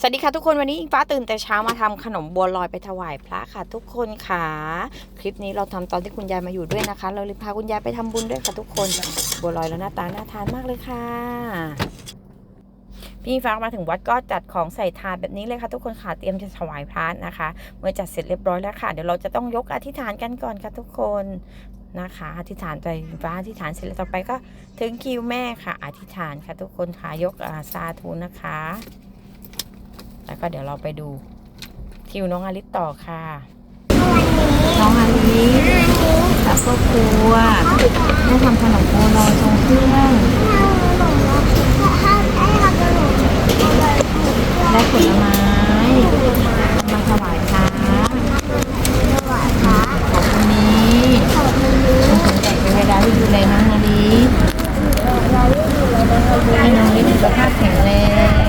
สวัสดีค่ะทุกคนวันนี้อิงฟ้าตื่นแต่เช้ามาทำขนมบัวลอยไปถวายพระค่ะ ทุกคนค่ะ คลิปนี้เราทำตอนที่คุณยายมาอยู่ด้วยนะคะ เราเลยพาคุณยายไปทำบุญด้วยค่ะทุกคนบัวลอยแล้วหน้าตาน่าทานมากเลยค่ะ พี่ฟ้ามาถึงวัดก็จัดของใส่ถาดแบบนี้เลยค่ะ ทุกคนค่ะเตรียมจะถวายพระนะคะ เมื่อจัดเสร็จเรียบร้อยแล้วค่ะ เดี๋ยวเราจะต้องยกอธิษฐานกันก่อนค่ะทุกคนนะคะอธิษฐานไปฟ้าอธิษฐานเสร็จแล้วต่อไปก็ ถึงคิวแม่ค่ะ อธิษฐานค่ะ ทุกคนค่ะยกอาสาธุนะคะ แล้วก็เดี๋ยวเราไปดูคิวน้องอลิสต่อค่ะ น้องอลิสกับครอบครัวได้ทำขนมโอลอยทรงเครื่องและผลไม้มาถวายพระของคนนี้เป็นคนแจกเป็นเวลาที่ดูแลน้องอลิสให้น้องอลิสสุขภาพแข็งแรง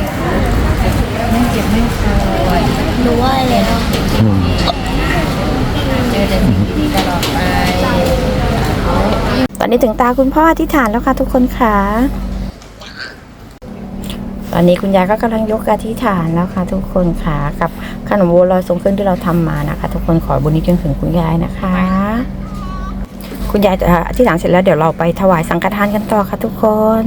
ไม่เจ็บไม่ป่วย รู้ว่าแล้วเจอแต่สิ่งดีๆตลอดไปตอนนี้ถึงตาคุณพ่ออธิษฐานแล้วค่ะทุกคนค่ะ ตอนนี้คุณยายก็กำลังยกอธิษฐานแล้วค่ะทุกคนค่ะกับขนมบัวลอยทรงเครื่องที่เราทำมานะคะ ทุกคนขอบุญนี้จนถึงคุณยายนะคะ คุณยายจะอธิษฐานเสร็จแล้วเดี๋ยวเราไปถวายสังฆทานกันต่อค่ะทุกคน